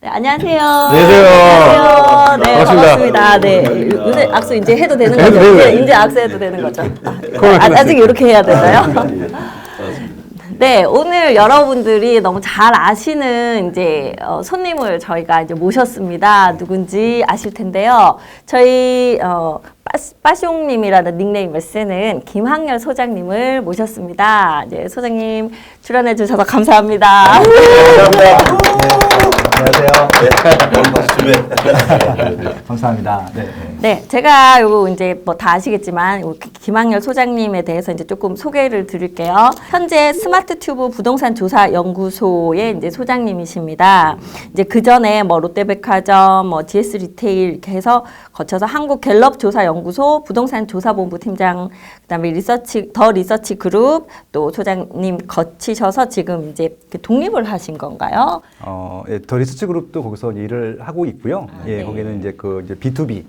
네, 안녕하세요. 안녕하세요. 안녕하세요. 네, 반갑습니다. 반갑습니다. 네, 요새 악수 이제 해도 되는 해도 거죠? 돼요. 이제, 이제 악수 해도 되는 거죠? 코로나 아, 아직. 이렇게 해야 되나요? 네, 오늘 여러분들이 너무 잘 아시는 이제 어, 손님을 저희가 이제 모셨습니다. 누군지 아실 텐데요. 저희 어, 빠숑님이라는 닉네임을 쓰는 김학열 소장님을 모셨습니다. 이제 소장님 출연해 주셔서 감사합니다. 안녕하세요. 감사합니다. 네. 네. 네, 제가 요거 이제 뭐 다 아시겠지만 요 기- 김학열 소장님에 대해서 이제 조금 소개를 드릴게요. 현재 스마트 튜브 부동산 조사 연구소의 이제 소장님이십니다. 이제 그 전에 뭐 롯데백화점, 뭐 GS 리테일 이렇게 해서 거쳐서 한국 갤럽 조사 연구소 부동산 조사 본부 팀장, 그다음에 리서치 더 리서치 그룹 또 소장님 거치셔서 지금 이제 독립을 하신 건가요? 어, 예, 더 리서치 그룹도 거기서 일을 하고 있고요. 예, 네. 거기는 이제 그 이제 B2B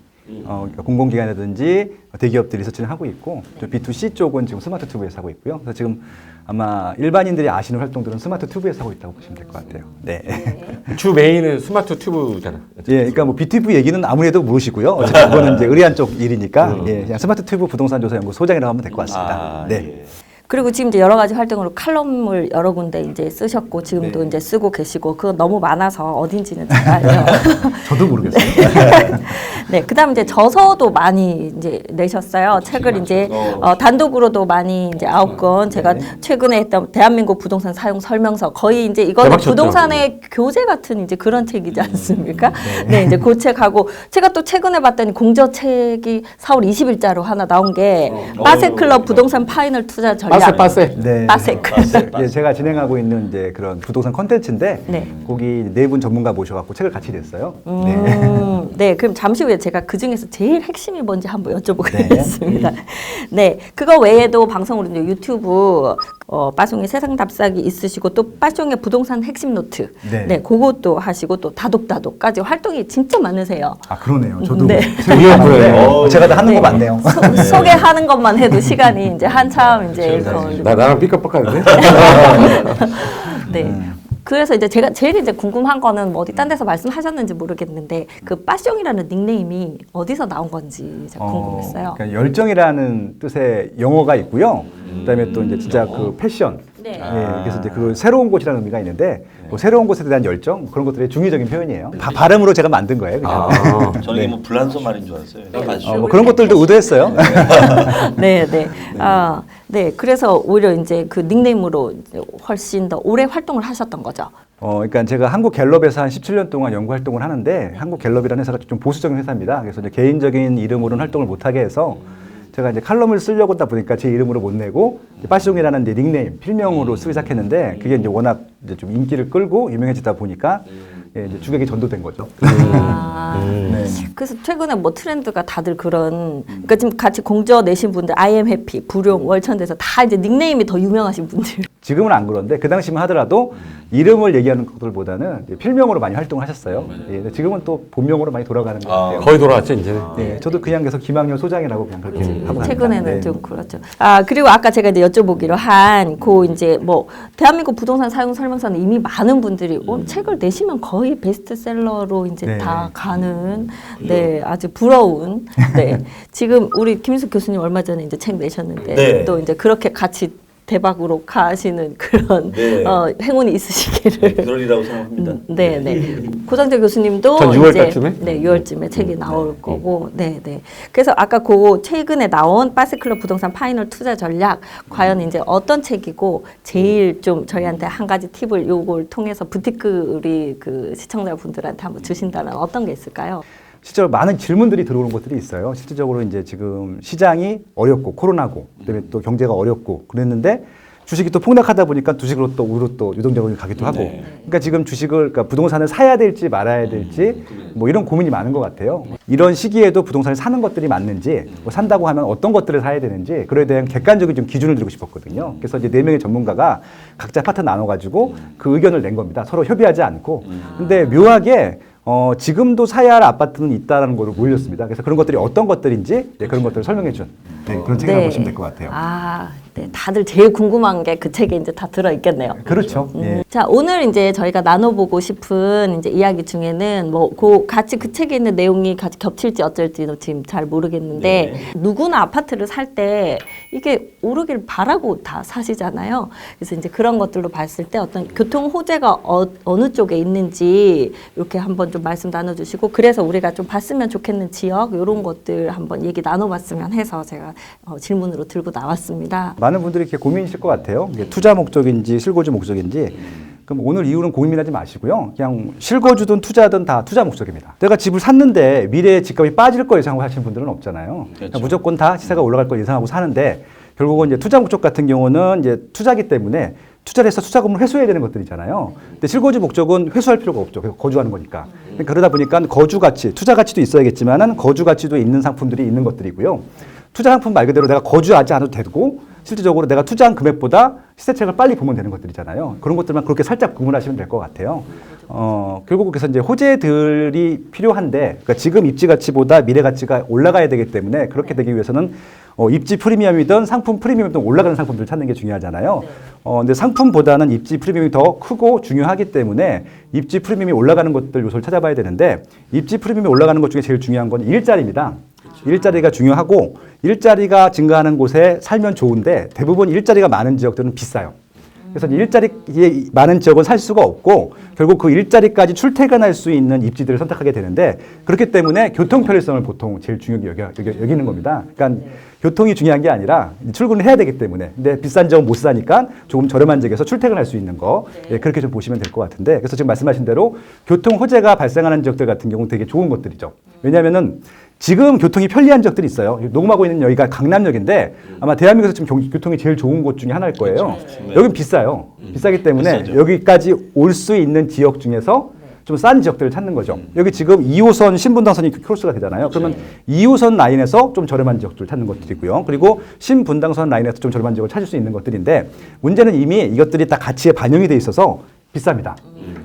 어, 그러니까 공공기관이라든지 대기업들 리서치를 하고 있고 또 B2C 쪽은 지금 스마트 튜브에서 하고 있고요. 그래서 지금 아마 일반인들이 아시는 활동들은 스마트 튜브에서 하고 있다고 보시면 될 것 같아요. 네. 주 메인은 스마트 튜브잖아. 예, 그러니까 뭐 B2B 얘기는 아무래도 모르시고요. 어차피 그거는 이제 의뢰한 쪽 일이니까 예, 그냥 스마트 튜브 부동산 조사 연구 소장이라고 하면 될 것 같습니다. 아, 네. 예. 그리고 지금 이제 여러 가지 활동으로 칼럼을 여러 군데 이제 쓰셨고 지금도 네. 이제 쓰고 계시고 그건 너무 많아서 어딘지는 제가 알죠. 저도 모르겠어요. 네, 그다음 이제 저서도 많이 이제 내셨어요. 책을 이제 어. 어, 단독으로도 많이 이제 아홉 권 제가 최근에 했던 대한민국 부동산 사용 설명서 거의 이제 이거는 대박 쳤죠. 부동산의 교재 같은 이제 그런 책이지 않습니까? 네, 이제 그 책하고 제가 또 최근에 봤더니 공저 책이 4월 20일자로 하나 나온 게 어. 빠세클럽 부동산 파이널 투자 전략. 빠세 빠세. 네. 빠세크. 예, 제가 진행하고 있는 이제 그런 부동산 컨텐츠인데 네. 거기 네 분 전문가 모셔갖고 책을 같이 냈어요. 네. 음, 네, 그럼 잠시 후에 제가 그 중에서 제일 핵심이 뭔지 한번 여쭤보겠습니다. 네, 그거 외에도 방송으로 유튜브 어, 빠송의 세상 답사기 있으시고 또 빠송의 부동산 핵심 노트, 네, 네. 그것도 하시고 또 다독다독까지 활동이 진짜 많으세요. 아 그러네요. 저도 네. 프로예요. 어, 제가 다 하는 네. 거 맞네요. 소, 소개하는 것만 해도 시간이 이제 한참 이제 걸리고. 나 나랑 삐까뻔까는데? 네. 음. 그래서 이제 제가 제일 이제 궁금한 거는 뭐 어디 딴 데서 말씀하셨는지 모르겠는데 그 빠숑이라는 닉네임이 어디서 나온 건지 제가 궁금했어요. 어, 그러니까 열정이라는 뜻의 영어가 있고요. 그다음에 또 이제 진짜 그 패션. 네. 예, 그래서 이제 그 새로운 곳이라는 의미가 있는데 그 새로운 곳에 대한 열정 뭐 그런 것들의 중의적인 표현이에요. 바, 발음으로 제가 만든 거예요. 그냥. 아. 저는 이게 뭐 불란서 말인 줄 알았어요. 어, 뭐 그런 것들도 의도했어요. 네, 네. 아, 네. 그래서 오히려 이제 그 닉네임으로 이제 훨씬 더 오래 활동을 하셨던 거죠. 어, 그러니까 제가 한국 갤럽에서 한 17년 동안 연구 활동을 하는데 한국 갤럽이라는 회사가 좀 보수적인 회사입니다. 그래서 이제 개인적인 이름으로는 활동을 못 하게 해서 제가 이제 칼럼을 쓰려고 하다 보니까 제 이름으로 못 내고 이제 닉네임 필명으로 쓰기 시작했는데 그게 이제 워낙 이제 좀 인기를 끌고 유명해지다 보니까 예, 이제 주객이 전도된 거죠. 아, 네. 그래서 최근에 뭐 트렌드가 다들 그런, 그러니까 지금 같이 공저 내신 분들, I am happy, 불용, 월천대에서 다 이제 닉네임이 더 유명하신 분들. 지금은 안 그런데 그 당시만 하더라도 이름을 얘기하는 것들보다는 이제 필명으로 많이 활동을 하셨어요. 예, 근데 지금은 또 본명으로 많이 돌아가는 것 같아요. 거의 돌아왔죠 이제는. 예, 저도 그냥 계속 김학렬 소장이라고 그냥 그렇게 하고. 최근에는 네. 좀 그렇죠. 아 그리고 아까 제가 이제 여쭤보기로 한 그 이제 뭐 대한민국 부동산 사용 설명서는 이미 많은 분들이 어, 책을 내시면 거의 베스트셀러로 이제 네. 다 가는 네 아주 부러운 네 지금 우리 김인숙 교수님 얼마 전에 이제 책 내셨는데 네. 또 이제 그렇게 같이 대박으로 가시는 그런 네. 어, 행운이 있으시기를 네, 그러리라고 생각합니다. 음, 네, 네. 고상재 교수님도 전 6월 이제, 달쯤에? 네, 6월쯤에 책이 나올 거고, 네, 네. 그래서 아까 그 최근에 나온 바스클럽 부동산 파이널 투자 전략 과연 이제 어떤 책이고 제일 좀 저희한테 한 가지 팁을 요걸 통해서 부티크 우리 그 시청자분들한테 한번 주신다면 어떤 게 있을까요? 실제로 많은 질문들이 들어오는 것들이 있어요. 실질적으로 이제 지금 시장이 어렵고 코로나고 그다음에 또 경제가 어렵고 그랬는데 주식이 또 폭락하다 보니까 주식으로 또 우로 또 유동적으로 가기도 하고. 네. 그러니까 지금 주식을 그러니까 부동산을 사야 될지 말아야 될지 뭐 이런 고민이 많은 것 같아요. 이런 시기에도 부동산을 사는 것들이 맞는지 뭐 산다고 하면 어떤 것들을 사야 되는지 그에 대한 객관적인 좀 기준을 드리고 싶었거든요. 그래서 이제 네 명의 전문가가 각자 파트 나눠 가지고 그 의견을 낸 겁니다. 서로 협의하지 않고. 근데 묘하게 어, 지금도 사야 할 아파트는 있다라는 걸로 모였습니다. 그래서 그런 것들이 어떤 것들인지 네, 그런 것들을 설명해 준 네, 그런 책이라고 보시면 될 것 같아요. 아, 네, 다들 제일 궁금한 게 그 책에 이제 다 들어 있겠네요. 그렇죠. 예. 자, 오늘 이제 저희가 나눠보고 싶은 이제 이야기 중에는 뭐, 그 같이 그 책에 있는 내용이 같이 겹칠지 어쩔지도 지금 잘 모르겠는데, 누구나 아파트를 살 때 이게 오르길 바라고 다 사시잖아요. 그래서 이제 그런 것들로 봤을 때 어떤 교통 호재가 어, 어느 쪽에 있는지 이렇게 한번 좀 말씀 나눠주시고, 그래서 우리가 좀 봤으면 좋겠는 지역, 이런 것들 한번 얘기 나눠봤으면 해서 제가 어, 질문으로 들고 나왔습니다. 많은 분들이 이렇게 고민이실 것 같아요. 투자 목적인지 실거주 목적인지. 그럼 오늘 이후는 고민하지 마시고요. 그냥 실거주든 투자든 다 투자 목적입니다. 내가 집을 샀는데 미래에 집값이 빠질 거 예상하고 사시는 분들은 없잖아요. 그렇죠. 무조건 다 시세가 올라갈 거 예상하고 사는데 결국은 이제 투자 목적 같은 경우는 이제 투자기 때문에 투자를 해서 투자금을 회수해야 되는 것들이잖아요. 근데 실거주 목적은 회수할 필요가 없죠. 그래서 거주하는 거니까. 그러다 보니까 거주 가치, 투자 가치도 있어야겠지만은 거주 가치도 있는 상품들이 있는 것들이고요. 투자 상품 말 그대로 내가 거주하지 않아도 되고 실질적으로 내가 투자한 금액보다 시세책을 빨리 보면 되는 것들이잖아요. 그런 것들만 그렇게 살짝 구분하시면 될 것 같아요. 어, 결국 그래서 이제 호재들이 필요한데 그러니까 지금 입지 가치보다 미래 가치가 올라가야 되기 때문에 그렇게 되기 위해서는 어, 입지 프리미엄이든 상품 프리미엄이든 올라가는 상품들을 찾는 게 중요하잖아요. 어, 근데 상품보다는 입지 프리미엄이 더 크고 중요하기 때문에 입지 프리미엄이 올라가는 것들 요소를 찾아봐야 되는데 입지 프리미엄이 올라가는 것 중에 제일 중요한 건 일자리입니다. 일자리가 중요하고 일자리가 증가하는 곳에 살면 좋은데 대부분 일자리가 많은 지역들은 비싸요. 그래서 일자리에 많은 지역은 살 수가 없고 결국 그 일자리까지 출퇴근할 수 있는 입지들을 선택하게 되는데 그렇기 때문에 교통 편리성을 보통 제일 중요하게 여겨, 여겨, 여기 는 겁니다. 그러니까 교통이 중요한 게 아니라 출근을 해야 되기 때문에 근데 비싼 지역은 못 사니까 조금 저렴한 지역에서 출퇴근할 수 있는 거 예, 그렇게 좀 보시면 될 것 같은데 그래서 지금 말씀하신 대로 교통 호재가 발생하는 지역들 같은 경우는 되게 좋은 것들이죠. 왜냐하면은 지금 교통이 편리한 지역들이 있어요. 녹음하고 있는 여기가 강남역인데 아마 대한민국에서 지금 경- 교통이 제일 좋은 곳 중에 하나일 거예요. 여긴 비싸요. 비싸기 때문에 비싸죠. 여기까지 올 수 있는 지역 중에서 좀 싼 지역들을 찾는 거죠. 여기 지금 2호선 신분당선이 크로스가 되잖아요. 그러면 2호선 라인에서 좀 저렴한 지역들을 찾는 것들이고요. 그리고 신분당선 라인에서 좀 저렴한 지역을 찾을 수 있는 것들인데 문제는 이미 이것들이 다 가치에 반영이 돼 있어서 비쌉니다.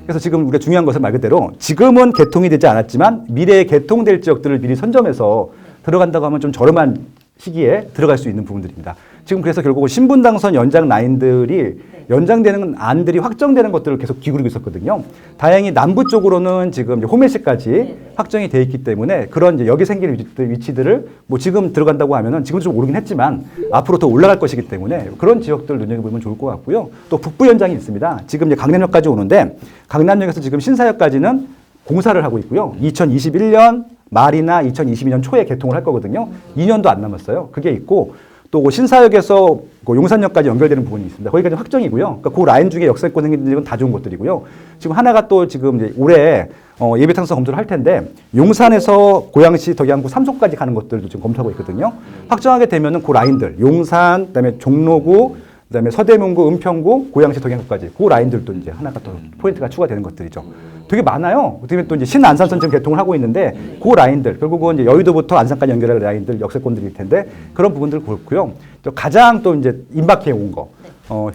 그래서 지금 우리가 중요한 것은 말 그대로 지금은 개통이 되지 않았지만 미래에 개통될 지역들을 미리 선점해서 들어간다고 하면 좀 저렴한 시기에 들어갈 수 있는 부분들입니다. 지금 그래서 결국은 신분당선 연장 라인들이 연장되는 안들이 확정되는 것들을 계속 기울이고 있었거든요. 다행히 남부 쪽으로는 지금 이제 호메시까지 확정이 돼 있기 때문에 그런 이제 여기 생기는 위치들, 위치들을 뭐 지금 들어간다고 하면은 지금 좀 오르긴 했지만 앞으로 더 올라갈 것이기 때문에 그런 지역들 눈여겨보면 좋을 것 같고요. 또 북부 연장이 있습니다. 지금 이제 강남역까지 오는데 강남역에서 지금 신사역까지는 공사를 하고 있고요. 2021년 말이나 2022년 초에 개통을 할 거거든요. 2년도 안 남았어요. 그게 있고 또 신사역에서 그 용산역까지 연결되는 부분이 있습니다. 거기까지 확정이고요. 그러니까 그 라인 중에 역세권 생기는 다 좋은 것들이고요. 지금 하나가 또 지금 이제 올해 어, 예비 탕수 검토를 할 텐데 용산에서 고양시, 덕양구, 삼성까지 가는 것들도 지금 검토하고 있거든요. 확정하게 되면은 그 라인들 용산, 그다음에 종로구, 그다음에 서대문구, 은평구, 고양시, 덕양구까지 그 라인들도 이제 하나가 또 포인트가 추가되는 것들이죠. 되게 많아요. 어떻게 또 이제 신안산선 지금 개통을 하고 있는데 그 라인들 결국은 이제 여의도부터 안산까지 연결할 라인들 역세권들일 텐데 그런 부분들 그렇고요. 또 가장 또 이제 임박해 온 거. 어,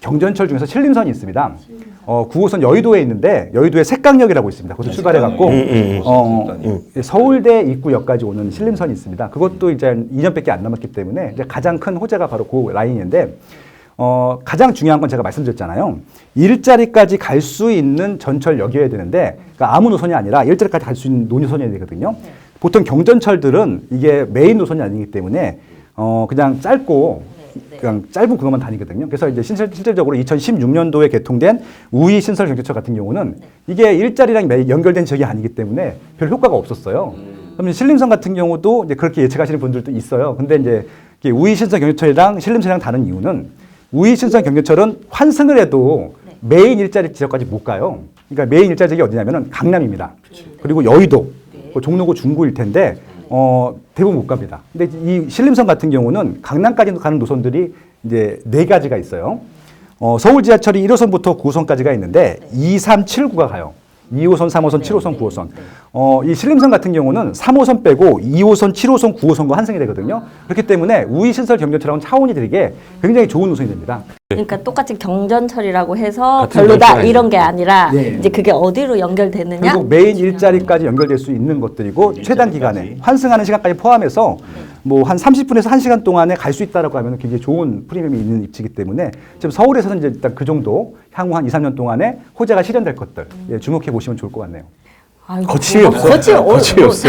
경전철 중에서 신림선이 있습니다. 어, 9호선 여의도에 있는데 여의도에 색강역이라고 있습니다. 거기서 출발해 갖고 색강역이. 어, 서울대 입구역까지 오는 신림선이 있습니다. 그것도 이제 2년밖에 안 남았기 때문에 이제 가장 큰 호재가 바로 그 라인인데 어, 가장 중요한 건 제가 말씀드렸잖아요. 일자리까지 갈 수 있는 전철역이어야 되는데 그러니까 아무 노선이 아니라 일자리까지 갈 수 있는 노선이어야 되거든요. 보통 경전철들은 이게 메인 노선이 아니기 때문에 어, 그냥 짧고 그냥 짧은 구간만 다니거든요. 그래서 이제 실질, 실질적으로 2016년도에 개통된 우이 신설 경제철 같은 경우는 이게 일자리랑 매- 연결된 지역이 아니기 때문에 별 효과가 없었어요. 그러면 신림선 같은 경우도 이제 그렇게 예측하시는 분들도 있어요. 근데 이제 우이 신설 경제철이랑 신림선이랑 다른 이유는 우이 신설 경제철은 환승을 해도 메인 일자리 지역까지 못 가요. 그러니까 메인 일자리 지역이 어디냐면은 강남입니다. 그리고 여의도, 그 종로구 중구일 텐데 어, 대부분 못 갑니다. 근데 이 신림선 같은 경우는 강남까지 가는 노선들이 이제 네 가지가 있어요. 어, 서울 지하철이 1호선부터 9호선까지가 있는데 2, 3, 7, 9가 가요. 2호선, 3호선, 7호선, 9호선. 어, 이 신림선 같은 경우는 3호선 빼고 2호선, 7호선, 9호선과 환승이 되거든요. 그렇기 때문에 우이 신설 경전철하고는 차원이 다르게 굉장히 좋은 노선이 됩니다. 그러니까 똑같이 경전철이라고 해서 같은 별로다 이런 게 아니라 네. 이제 그게 어디로 연결되느냐 결국 메인 일자리까지 연결될 수 있는 것들이고 최단 기간에 환승하는 시간까지 포함해서 뭐 한 30분에서 1시간 동안에 갈 수 있다라고 하면 굉장히 좋은 프리미엄이 있는 입지이기 때문에 지금 서울에서는 이제 일단 그 정도 향후 한 2, 3년 동안에 호재가 실현될 것들 예, 주목해 보시면 좋을 것 같네요. 아이고, 거침이 뭐, 없어. 거침이, 어, 거침이 뭐, 없어.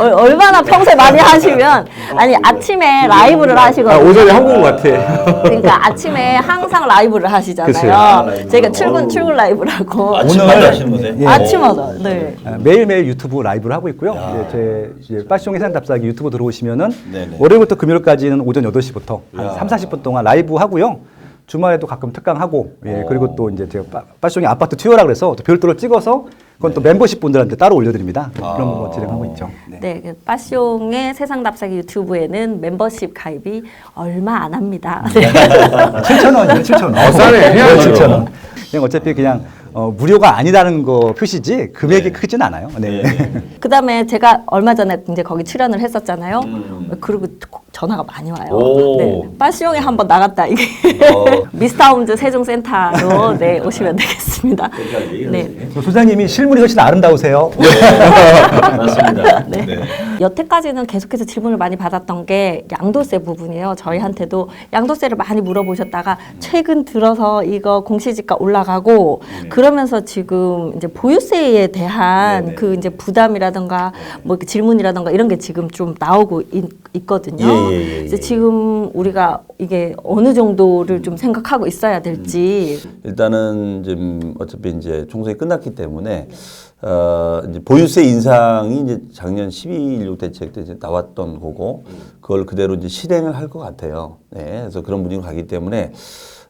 어, 얼마나 평소에 많이 하시면 아니 아침에 라이브를 아, 하시거든요. 오전에 한국 같아. 그러니까 아침에 항상 라이브를 하시잖아요. 그치. 아, 라이브. 저희가 출근. 출근 라이브라고 아침마다 오늘- 하시는 거세요? 예. 아침마다 네. 아, 매일매일 유튜브 라이브를 하고 있고요. 예, 제 이제 빠숑의 세상 답사기 유튜브 들어오시면은 네네. 월요일부터 금요일까지는 오전 8시부터 한 야. 3, 40분 동안 라이브 하고요. 주말에도 가끔 특강하고 예, 그리고 또 이제 제가 빠- 빠숑의 아파트 투어라 그래서 또 별도로 찍어서 그건 또 멤버십 분들한테 따로 올려드립니다. 그런 거 진행하고 있죠. 네. 네, 그 빠숑의 세상 답사기 유튜브에는 멤버십 가입이 얼마 안 합니다. 네. 7천 원이요, 7천 원. 어, 싸네. 해야죠. 7천 원. 그냥 어차피 그냥 어, 무료가 아니라는 거 표시지 금액이 네. 크진 않아요. 네. 네. 그다음에 제가 얼마 전에 이제 거기 출연을 했었잖아요. 음. 그리고 전화가 많이 와요. 오. 네, 빠숑에 한번 나갔다 이게 어. 미스타움즈 세종센터로 네 오시면 되겠습니다. 네. 저 소장님이 실물이 훨씬 아름다우세요. 맞습니다. 네. 네. 여태까지는 계속해서 질문을 많이 받았던 게 양도세 부분이에요. 저희한테도 양도세를 많이 물어보셨다가 최근 들어서 이거 공시지가 올라가고 그러면서 지금 이제 보유세에 대한 네네. 그 이제 부담이라든가 뭐 이렇게 질문이라든가 이런 게 지금 좀 나오고 있, 거든요 예, 예, 예. 지금 우리가 이게 어느 정도를 좀 생각하고 있어야 될지 일단은 지금 어차피 이제 총선이 끝났기 때문에 어 이제 보유세 인상이 이제 작년 12.16 대책 때 이제 나왔던 거고 그걸 그대로 이제 실행을 할 것 같아요. 네, 그래서 그런 분위기로 가기 때문에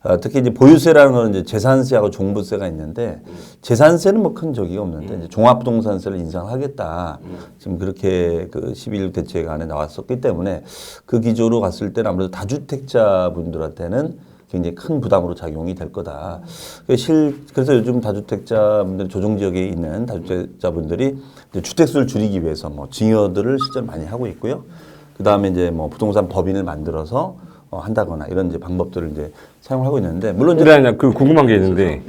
어, 특히 이제 보유세라는 건 이제 재산세하고 종부세가 있는데 재산세는 뭐 큰 적이 없는데 이제 종합부동산세를 인상하겠다. 지금 그렇게 그12.16 대책 안에 나왔었기 때문에 그 기조로 갔을 때는 아무래도 다주택자 분들한테는 굉장히 큰 부담으로 작용이 될 거다. 그 실, 그래서 요즘 다주택자분들 조정 지역에 있는 다주택자분들이 주택수를 줄이기 위해서 뭐 증여들을 실제로 많이 하고 있고요. 그 다음에 이제 뭐 부동산 법인을 만들어서 어, 한다거나 이런 이제 방법들을 이제 사용하고 있는데 물론 이제 그래 그 궁금한 게 있는데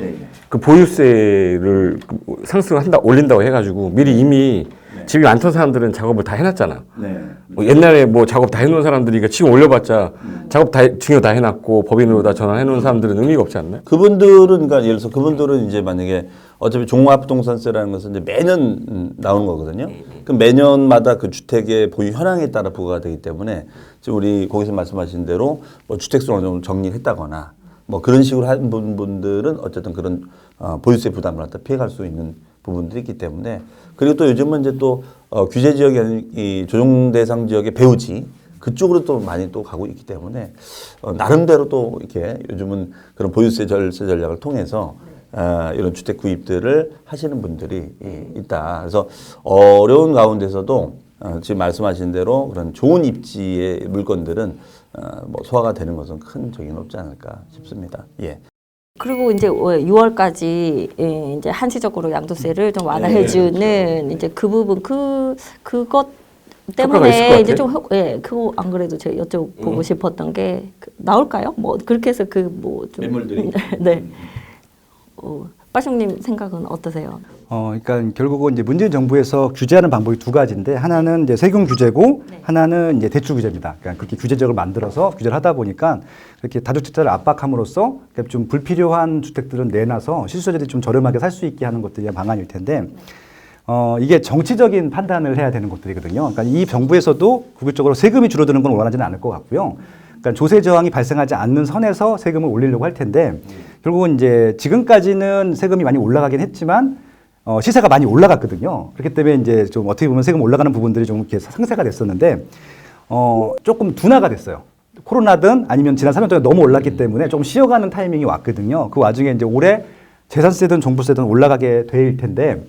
그 보유세를 그 상승한다 올린다고 해가지고 미리 이미 집이 많던 사람들은 작업을 다 해놨잖아. 네. 뭐 옛날에 뭐 작업 다 해놓은 사람들이니까 지금 올려봤자 작업 다 해- 증여 다 해놨고 법인으로 다 전환해놓은 사람들은 의미가 없지 않나요? 그분들은 그러니까 예를 들어서 그분들은 이제 만약에 어차피 종합부동산세라는 것은 이제 매년 음, 나오는 거거든요. 그 매년마다 그 주택의 보유 현황에 따라 부과가 되기 때문에 지금 우리 거기서 말씀하신 대로 뭐 주택수를 어느 정도 정리를 했다거나 뭐 그런 식으로 한 분- 분들은 어쨌든 그런 어, 보유세 부담을 갖다 피해갈 수 있는 부분들이 있기 때문에 그리고 또 요즘은 이제 또 어, 규제 지역이 아닌 이 조정 대상 지역의 배우지 그쪽으로 또 많이 또 가고 있기 때문에 어, 나름대로 또 이렇게 요즘은 그런 보유세 절세 전략을 통해서 어, 이런 주택 구입들을 하시는 분들이 이- 있다. 그래서 어려운 가운데서도 어, 지금 말씀하신 대로 그런 좋은 입지의 물건들은 어, 뭐 소화가 되는 것은 큰 적이 없지 않을까 싶습니다. 예. 그리고 이제 6월까지 예, 이제 한시적으로 양도세를 좀 완화해 주는 이제 그 부분 그 그것 때문에 이제. 좀 효- 예, 그거 안 그래도 제가 여쭤보고 싶었던 게 그, 나올까요? 뭐 그렇게 해서 그 뭐좀? 네. 어, 빠숑님 생각은 어떠세요? 어, 그러니까 결국은 이제 문재인 정부에서 규제하는 방법이 두 가지인데 하나는 이제 세금 규제고 하나는 이제 대출 규제입니다. 그러니까 그렇게 규제적을 만들어서 규제를 하다 보니까 그렇게 다주택자를 압박함으로써 그러니까 좀 불필요한 주택들은 내놔서 실수요자들이 좀 저렴하게 살 수 있게 하는 것들이 방안일 텐데 어, 이게 정치적인 판단을 해야 되는 것들이거든요. 그러니까 이 정부에서도 국격적으로 세금이 줄어드는 건 원하지는 않을 것 같고요. 그러니까 조세 저항이 발생하지 않는 선에서 세금을 올리려고 할 텐데 결국은 이제 지금까지는 세금이 많이 올라가긴 했지만 어, 시세가 많이 올라갔거든요. 그렇기 때문에 이제 좀 어떻게 보면 세금 올라가는 부분들이 좀 이렇게 상세가 됐었는데 어, 조금 둔화가 됐어요. 코로나든 아니면 지난 3년 동안 너무 올랐기 때문에 조금 쉬어가는 타이밍이 왔거든요. 그 와중에 이제 올해 재산세든 종부세든 올라가게 될 텐데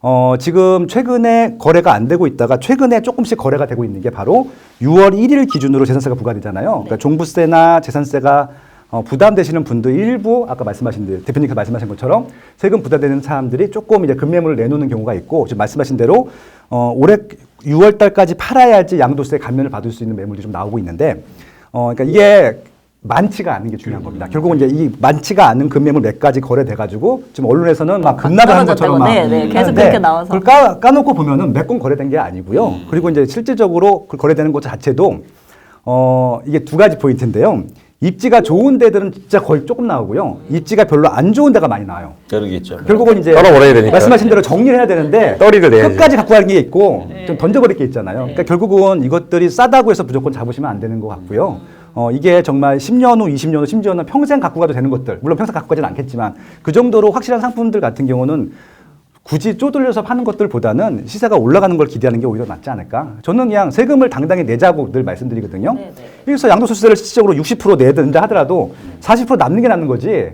어, 지금 최근에 거래가 안 되고 있다가 최근에 조금씩 거래가 되고 있는 게 바로 6월 1일 기준으로 재산세가 부과되잖아요. 그러니까 종부세나 재산세가 어, 부담되시는 분들 일부 아까 말씀하신 대- 대표님께서 말씀하신 것처럼 세금 부담되는 사람들이 조금 이제 급매물을 내놓는 경우가 있고 지금 말씀하신 대로 어, 올해 6월 달까지 팔아야지 양도세 감면을 받을 수 있는 매물이 좀 나오고 있는데 어, 그러니까 이게 많지가 않은 게 중요한 겁니다. 결국은 이제 이 많지가 않은 금매물 몇 가지 거래돼 가지고 지금 언론에서는 막 급락을 하는 것처럼 막 떨어졌다고. 네, 네. 계속 하는데 그렇게 나와서. 그걸 까, 까놓고 보면은 몇 건 거래된 게 아니고요. 그리고 이제 실질적으로 그 거래되는 것 자체도 어 이게 두 가지 포인트인데요. 입지가 좋은 데들은 진짜 거의 조금 나오고요. 입지가 별로 안 좋은 데가 많이 나와요. 그러겠죠. 결국은 이제 떨어버려야 되니까. 말씀하신 대로 정리를 해야 되는데 떨이를 내야지. 끝까지 갖고 가는 게 있고 좀 던져버릴 게 있잖아요. 그러니까 결국은 이것들이 싸다고 해서 무조건 잡으시면 안 되는 것 같고요. 어, 이게 정말 10년 후, 20년 후, 심지어는 평생 갖고 가도 되는 것들, 물론 평생 갖고 가지는 않겠지만 그 정도로 확실한 상품들 같은 경우는 굳이 쪼들려서 파는 것들보다는 시세가 올라가는 걸 기대하는 게 오히려 낫지 않을까? 저는 그냥 세금을 당당히 내자고 늘 말씀드리거든요. 그래서 양도소득세를 실질적으로 60% 내든다 하더라도 40% 남는 게 남는 거지.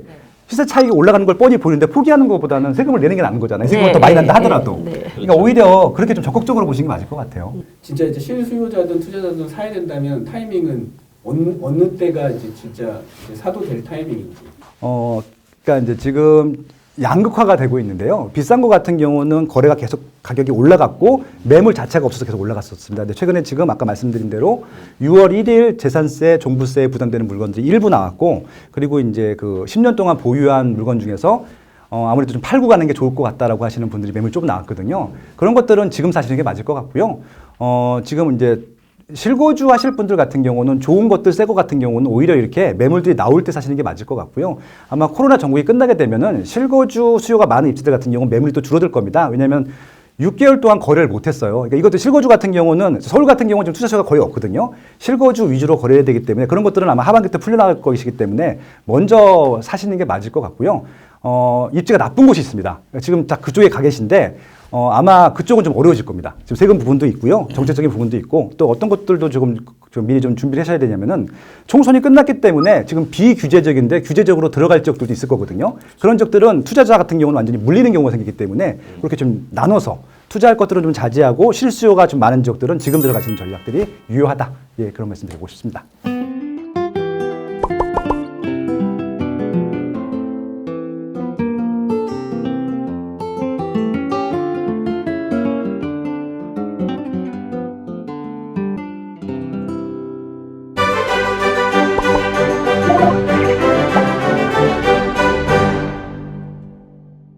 시세 차익이 올라가는 걸 뻔히 보이는데 포기하는 것보다는 세금을 내는 게 남는 거잖아요. 세금을 네, 더 많이 네, 난다 네, 하더라도. 네. 그러니까 오히려 그렇게 좀 적극적으로 보시는 게 맞을 것 같아요. 진짜 이제 실수요자든 투자자든 사야 된다면 타이밍은 어느, 어느 때가 이제 진짜 사도 될 타이밍인지. 어, 그러니까 이제 지금 양극화가 되고 있는데요. 비싼 거 같은 경우는 거래가 계속 가격이 올라갔고 매물 자체가 없어서 계속 올라갔었습니다. 근데 최근에 지금 아까 말씀드린 대로 6월 1일 재산세, 종부세에 부담되는 물건들이 일부 나왔고 그리고 이제 그 10년 동안 보유한 물건 중에서 어, 아무래도 좀 팔고 가는 게 좋을 것 같다라고 하시는 분들이 매물 좀 나왔거든요. 그런 것들은 지금 사시는 게 맞을 것 같고요. 어, 지금 이제 실거주 하실 분들 같은 경우는 좋은 것들, 새 거 같은 경우는 오히려 이렇게 매물들이 나올 때 사시는 게 맞을 것 같고요. 아마 코로나 전국이 끝나게 되면은 실거주 수요가 많은 입지들 같은 경우는 매물이 또 줄어들 겁니다. 왜냐하면 6개월 동안 거래를 못 했어요. 그러니까 이것도 실거주 같은 경우는 서울 같은 경우는 지금 투자처가 거의 없거든요. 실거주 위주로 거래해야 되기 때문에 그런 것들은 아마 하반기 때 풀려나갈 것이기 때문에 먼저 사시는 게 맞을 것 같고요. 어, 입지가 나쁜 곳이 있습니다. 지금 딱 그쪽에 가 계신데 어, 아마 그쪽은 좀 어려워질 겁니다. 지금 세금 부분도 있고요. 정책적인 부분도 있고 또 어떤 것들도 조금 좀 미리 좀 준비를 하셔야 되냐면은 총선이 끝났기 때문에 지금 비규제적인데 규제적으로 들어갈 지역들도 있을 거거든요. 그런 지역들은 투자자 같은 경우는 완전히 물리는 경우가 생기기 때문에 그렇게 좀 나눠서 투자할 것들은 좀 자제하고 실수요가 좀 많은 지역들은 지금 들어가시는 전략들이 유효하다. 예, 그런 말씀 드리고 싶습니다.